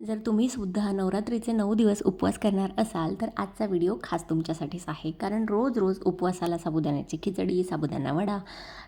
जर तुम्ही सुद्धा नवरात्रीचे नऊ दिवस उपवास करणार असाल तर आजचा व्हिडिओ खास तुमच्यासाठीच आहे. कारण रोज रोज उपवासाला साबुदाण्याची खिचडी साबुदाणा वडा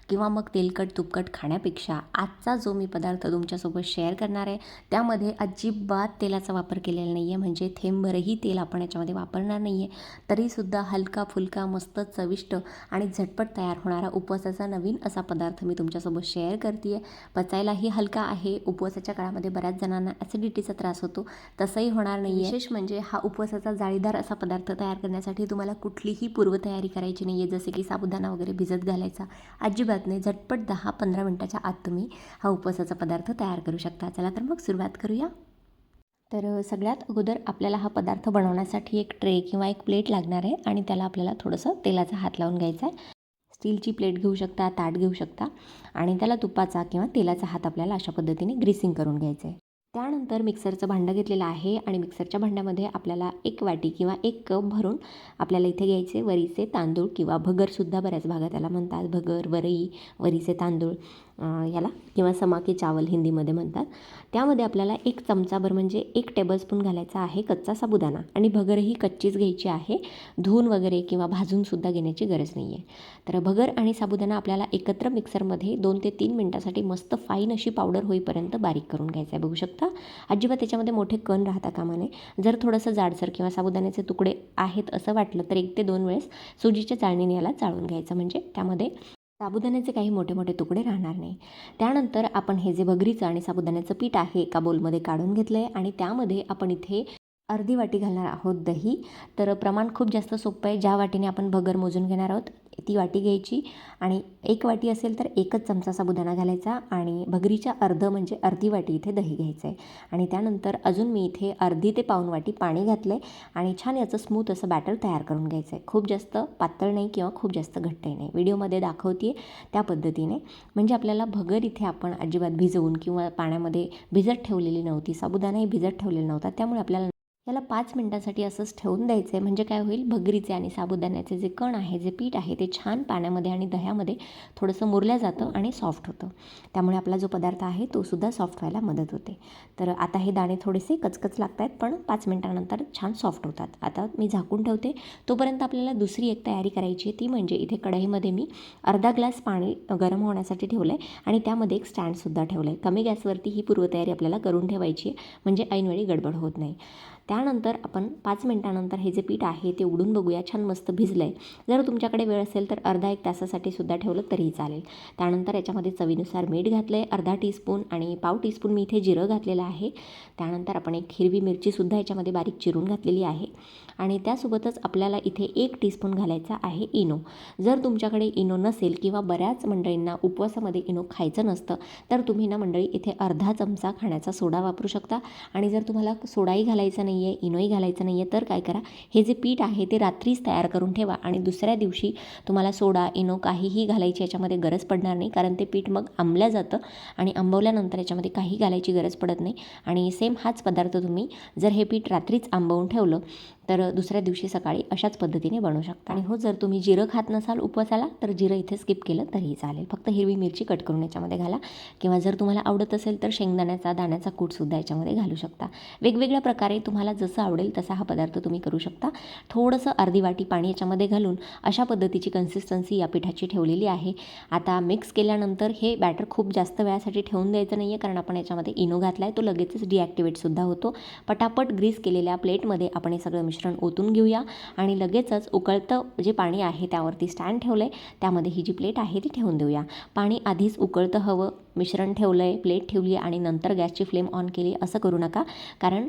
किंवा मग तेलकट तुपकट खाण्यापेक्षा आजचा जो मी पदार्थ तुमच्यासोबत शेअर करणार आहे त्यामध्ये अजिबात तेलाचा वापर केलेला नाही आहे म्हणजे थेंबभरही तेल आपण याच्यामध्ये वापरणार नाही आहे तरीसुद्धा हलका फुलका मस्त चविष्ट आणि झटपट तयार होणारा उपवासाचा नवीन असा पदार्थ मी तुमच्यासोबत शेअर करते आहे पचायलाही हलका आहे. उपवासाच्या काळामध्ये बऱ्याच जणांना ॲसिडिटीचा त्रास होतो. तसंही होणार नाही विशेष म्हणजे हा उपवासाचा जाळीदार असा पदार्थ तयार करण्यासाठी तुम्हाला कुठलीही पूर्वतयारी करायची नाही आहे जसे की साबुदाणा वगैरे भिजत घालायचा. अजिबात नाही. झटपट दहा पंधरा मिनटाच्या आत तुम्ही हा उपवासाचा पदार्थ तयार करू शकता. चला तर मग सुरुवात करूया. तर सगळ्यात अगोदर आपल्याला हा पदार्थ बनवण्यासाठी एक ट्रे किंवा एक प्लेट लागणार आहे आणि त्याला आपल्याला थोडंसं तेलाचा हात लावून घ्यायचा आहे. स्टीलची प्लेट घेऊ शकता ताट घेऊ शकता आणि त्याला तुपाचा किंवा तेलाचा हात आपल्याला अशा पद्धतीने ग्रीसिंग करून घ्यायचं आहे त्यानंतर मिक्सरचं भांडं घेतलेलं आहे आणि मिक्सरच्या भांड्यामध्ये आपल्याला एक वाटी किंवा एक कप भरून आपल्याला इथे घ्यायचे वरीचे तांदूळ किंवा भगरसुद्धा बऱ्याच भागात त्याला म्हणतात भगर वरई वरीचे तांदूळ. याला किंवा समाकी चावल हिंदीमध्ये म्हणतात. त्यामध्ये आपल्याला एक चमचाभर म्हणजे एक टेबलस्पून घालायचा आहे कच्चा साबुदाणा आणि भगर ही कच्चीच घ्यायची आहे. धुवून वगैरे किंवा भाजूनसुद्धा घेण्याची गरज नाही आहे तर भगर आणि साबुदाणा आपल्याला एकत्र मिक्सरमध्ये दोन ते तीन मिनटासाठी मस्त फाईन अशी पावडर होईपर्यंत बारीक करून घ्यायचं आहे. बघू शकता? अजिबात त्याच्यामध्ये मोठे कण राहता कामा नये. जर थोडंसं जाडसर किंवा साबुदाण्याचे तुकडे आहेत असं वाटलं तर एक ते दोन वेळेस सुजीच्या चाळणीने याला चाळून घ्यायचं. म्हणजे त्यामध्ये साबुदाण्याचे काही मोठे मोठे तुकडे राहणार नाही. त्यानंतर आपण हे जे भगरीचं आणि साबुदाण्याचं पीठ आहे एका बोलमध्ये काढून घेतलं आहे आणि त्यामध्ये आपण इथे अर्धी वाटी घालणार आहोत दही. तर प्रमाण खूप जास्त सोपं आहे. ज्या वाटीने आपण भगर मोजून घेणार आहोत ती वाटी घ्यायची आणि एक वाटी असेल तर एकच चमचा साबुदाणा घालायचा आणि भगरीच्या अर्ध म्हणजे अर्धी वाटी इथे दही घ्यायचं आहे आणि त्यानंतर अजून मी इथे अर्धी ते पाऊन वाटी पाणी घातलं आहे आणि छान याचं स्मूथ असं बॅटर तयार करून घ्यायचं आहे खूप जास्त पातळ नाही किंवा खूप जास्त घट्टही नाही. व्हिडिओमध्ये दाखवते त्या पद्धतीने. म्हणजे आपल्याला भगर इथे आपण अजिबात भिजवून किंवा पाण्यामध्ये भिजत ठेवलेली नव्हती साबुदाणाही भिजत ठेवलेला नव्हता त्यामुळे आपल्याला याला पाच मिनटासाठी असंच ठेवून द्यायचं आहे. म्हणजे काय होईल? भगरीचे आणि साबुदाण्याचे जे कण आहे जे पीठ आहे ते छान पाण्यामध्ये आणि दह्यामध्ये थोडंसं मुरल्या जातं आणि सॉफ्ट होतं. त्यामुळे आपला जो पदार्थ आहे तो सुद्धा सॉफ्ट व्हायला मदत होते. तर आता हे दाणे थोडेसे कचकच लागत आहेत पण पाच मिनटानंतर छान सॉफ्ट होतात. आता मी झाकून ठेवते. तोपर्यंत आपल्याला दुसरी एक तयारी करायची आहे ती म्हणजे इथे कढईमध्ये मी अर्धा ग्लास पाणी गरम होण्यासाठी ठेवलं आहे आणि त्यामध्ये एक स्टँडसुद्धा ठेवलं आहे. कमी गॅसवरती ही पूर्वतयारी आपल्याला करून ठेवायची आहे. म्हणजे ऐनवेळी गडबड होत नाही. त्या त्यानंतर आपण पाच मिनटानंतर हे जे पीठ आहे ते उडून बघूया. छान मस्त भिजलं आहे जर तुमच्याकडे वेळ असेल तर अर्धा एक तासासाठी सुद्धा ठेवलं तरीही चालेल. त्यानंतर याच्यामध्ये चवीनुसार मीठ घातलं आहे अर्धा टीस्पून आणि पाव टीस्पून मी इथे जिरं घातलेलं आहे. त्यानंतर आपण एक हिरवी मिरचीसुद्धा याच्यामध्ये बारीक चिरून घातलेली आहे. आणि त्यासोबतच आपल्याला इथे एक टीस्पून घालायचा आहे इनो. जर तुमच्याकडे इनो नसेल किंवा बऱ्याच मंडळींना उपवासामध्ये इनो खायचं नसतं तर तुम्ही ना मंडळी इथे अर्धा चमचा खाण्याचा सोडा वापरू शकता. आणि जर तुम्हाला सोडाही घालायचा नाही आहे इनोही घालायचं नाही आहे तर काय करा? हे जे पीठ आहे ते रात्रीच तयार करून ठेवा आणि दुसऱ्या दिवशी तुम्हाला सोडा इनो काहीही घालायची याच्यामध्ये गरज पडणार नाही कारण ते पीठ मग आंबल्या जातं आणि आंबवल्यानंतर याच्यामध्ये काही घालायची गरज पडत नाही. आणि सेम हाच पदार्थ तुम्ही जर हे पीठ रात्रीच आंबवून ठेवलं तर दुसऱ्या दिवशी सकाळी अशाच पद्धतीने बनवू शकता. आणि हो जर तुम्ही जिरं खात नसाल उपवासाला तर जिरं इथे स्किप केलं तरीही चालेल. फक्त हिरवी मिरची कट करून याच्यामध्ये घाला. किंवा जर तुम्हाला आवडत असेल तर शेंगदाण्याचा दाण्याचा कूटसुद्धा याच्यामध्ये घालू शकता. वेगवेगळ्या प्रकारे तुम्हाला जसं आवडेल तसा हा पदार्थ तुम्ही करू शकता. थोडंसं अर्धी वाटी पाणी याच्यामध्ये घालून अशा पद्धतीची कन्सिस्टन्सी या पिठाची ठेवलेली आहे. आता मिक्स केल्यानंतर हे बॅटर खूप जास्त वेळासाठी ठेवून द्यायचं नाही आहे कारण आपण याच्यामध्ये इनो घातला आहे तो लगेचच डिॲक्टिवेटसुद्धा होतो. पटापट ग्रीस केलेल्या प्लेटमध्ये आपण हे सगळं मिश्रण ओतून घेऊया आणि लगेचच उकळतं जे पाणी आहे त्यावरती स्टँड ठेवलं आहे त्यामध्ये ही जी प्लेट आहे ती ठेवून देऊया. पाणी आधीच उकळतं हवं. मिश्रण ठेवलं आहे प्लेट ठेवली आणि नंतर गॅसची फ्लेम ऑन केली. असं करू नका. कारण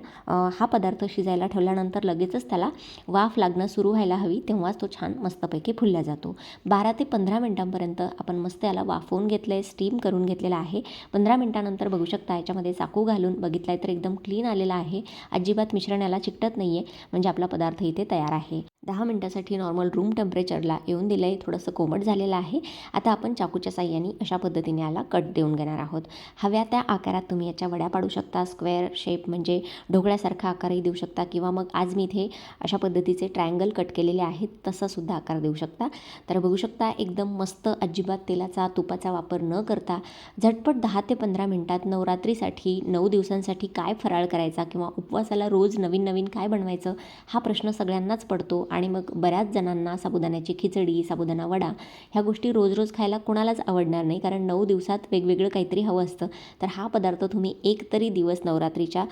हा पदार्थ शिजायला ठेवल्यानंतर लगेचच त्याला वाफ लागणं सुरू व्हायला हवी तेव्हाच तो छान मस्तपैकी फुलला जातो. बारा ते पंधरा मिनटांपर्यंत आपण मस्त याला वाफवून घेतलं आहे स्टीम करून घेतलेला आहे. पंधरा मिनटानंतर बघू शकता याच्यामध्ये चाकू घालून बघितलं आहे तर एकदम क्लीन आलेला आहे. अजिबात मिश्रण याला चिकटत नाही आहे म्हणजे आपला पदार्थ इथे तयार आहे. दहा मिनटासाठी नॉर्मल रूम टेम्परेचरला येऊन दिलं आहे थोडंसं कोमट झालेलं आहे. आता आपण चाकूच्या साह्याने अशा पद्धतीने याला कट देऊन घेणार आहोत. हव्या त्या आकारात तुम्ही याच्या वड्या पाडू शकता. स्क्वेअर शेप म्हणजे ढोकळ्यासारखा आकारही देऊ शकता किंवा मग आज मी इथे अशा पद्धतीचे ट्रायंगल कट केलेले आहेत तसासुद्धा आकार देऊ शकता. तर बघू शकता एकदम मस्त अजिबात तेलाचा तुपाचा वापर न करता झटपट दहा ते पंधरा मिनटात नवरात्रीसाठी नऊ दिवसांसाठी काय फराळ करायचा किंवा उपवासाला रोज नवीन नवीन काय बनवायचं हा प्रश्न सगळ्यांनाच पडतो आणि आणि मग बऱ्याच जणांना साबुदाण्याची खिचडी साबुदाणा वडा ह्या गोष्टी रोज रोज खायला कोणालाच आवडणार नाही. कारण नऊ दिवसात वेगवेगळं काहीतरी हवं असतं. तर हा पदार्थ तुम्ही एक तरी दिवस नवरात्रीच्या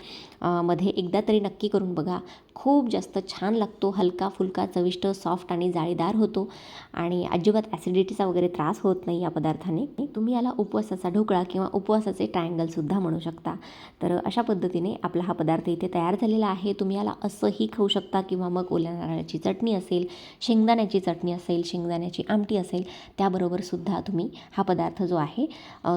मध्ये एकदा तरी नक्की करून बघा. खूप जास्त छान लागतो. हलका फुलका चविष्ट सॉफ्ट आणि जाळीदार होतो. आणि अजिबात ॲसिडिटीचा वगैरे त्रास होत नाही या पदार्थाने. तुम्ही याला उपवासाचा ढोकळा किंवा उपवासाचे ट्रायंगलसुद्धा म्हणू शकता. तर अशा पद्धतीने आपला हा पदार्थ इथे तयार झालेला आहे. तुम्ही याला असंही खाऊ शकता किंवा मग ओल्या नारळाची चटणी असेल शेंगदाण्याची चटणी असेल शेंगदाण्याची आमटी असेल त्याबरोबरसुद्धा तुम्ही हा पदार्थ जो आहे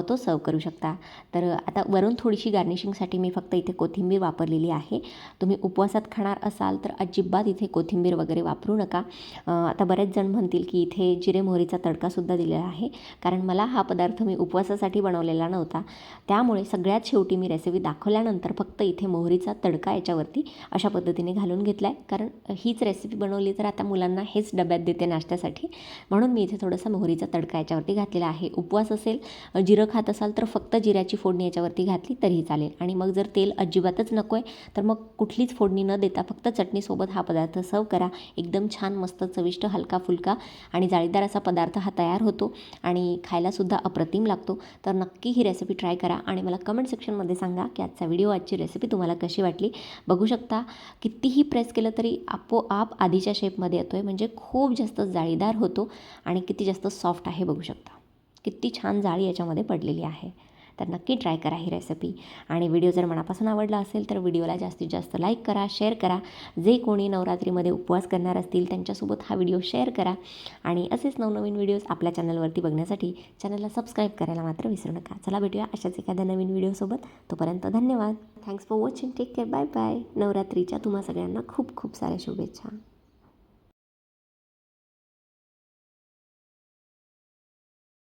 तो सर्व करू शकता. तर आता वरून थोडीशी गार्निशिंगसाठी मी फक्त इथे कोथिंबीर वापरलेली आहे. तुम्ही उपवासात खाणार असाल तर अजिबात इथे कोथिंबीर वगैरे वापरू नका. आता बरेच जण म्हणतील की इथे जिरे मोहरीचा तडकासुद्धा दिलेला आहे कारण मला हा पदार्थ मी उपवासासाठी बनवलेला नव्हता. त्यामुळे सगळ्यात शेवटी मी रेसिपी दाखवल्यानंतर फक्त इथे मोहरीचा तडका याच्यावरती अशा पद्धतीने घालून घेतला आहे कारण हीच रेसिपी बनवली तर आता मुलांना हेच डब्यात देते नाश्त्यासाठी. म्हणून मी इथे थोडासा मोहरीचा तडका याच्यावरती घातलेला आहे. उपवास असेल जिरं खात असाल तर फक्त जिऱ्याची फोडणी याच्यावरती घातली तरीही चालेल. आणि मग जर तेल अजिबातच नको आहे तर मग कुठलीच फोडणी न देता फक्त चटणीसोबत हा पदार्थ सर्व करा. एकदम छान मस्त चविष्ट हलका फुलका आणि जाळीदार असा पदार्थ हा तयार होतो आणि खायलासुद्धा अप्रतिम लागतो. तर नक्की ही रेसिपी ट्राय करा आणि मला कमेंट सेक्शनमध्ये सांगा की आजचा व्हिडिओ आजची रेसिपी तुम्हाला कशी वाटली. बघू शकता कितीही प्रेस केलं तरी आपोआप आधीच्या शेपमध्ये येतो आहे म्हणजे खूप जास्त जाळीदार होतो आणि किती जास्त सॉफ्ट आहे बघू शकता. किती छान जाळी याच्यामध्ये पडलेली आहे. तर नक्की ट्राय करा ही रेसिपी आणि व्हिडिओ जर मनापासून आवडला असेल तर व्हिडिओला जास्तीत जास्त लाईक करा शेअर करा. जे कोणी नवरात्रीमध्ये उपवास करणार असतील त्यांच्यासोबत हा व्हिडिओ शेअर करा. आणि असेच नवनवीन व्हिडिओज आपल्या चॅनलवरती बघण्यासाठी चॅनलला सबस्क्राईब करायला मात्र विसरू नका. चला भेटूया अशाच एखाद्या नवीन व्हिडिओसोबत तोपर्यंत धन्यवाद. Thanks for watching take care bye bye नवरात्रीच्या तुम्हा सगळ्यांना खूप खूप साऱ्या शुभेच्छा.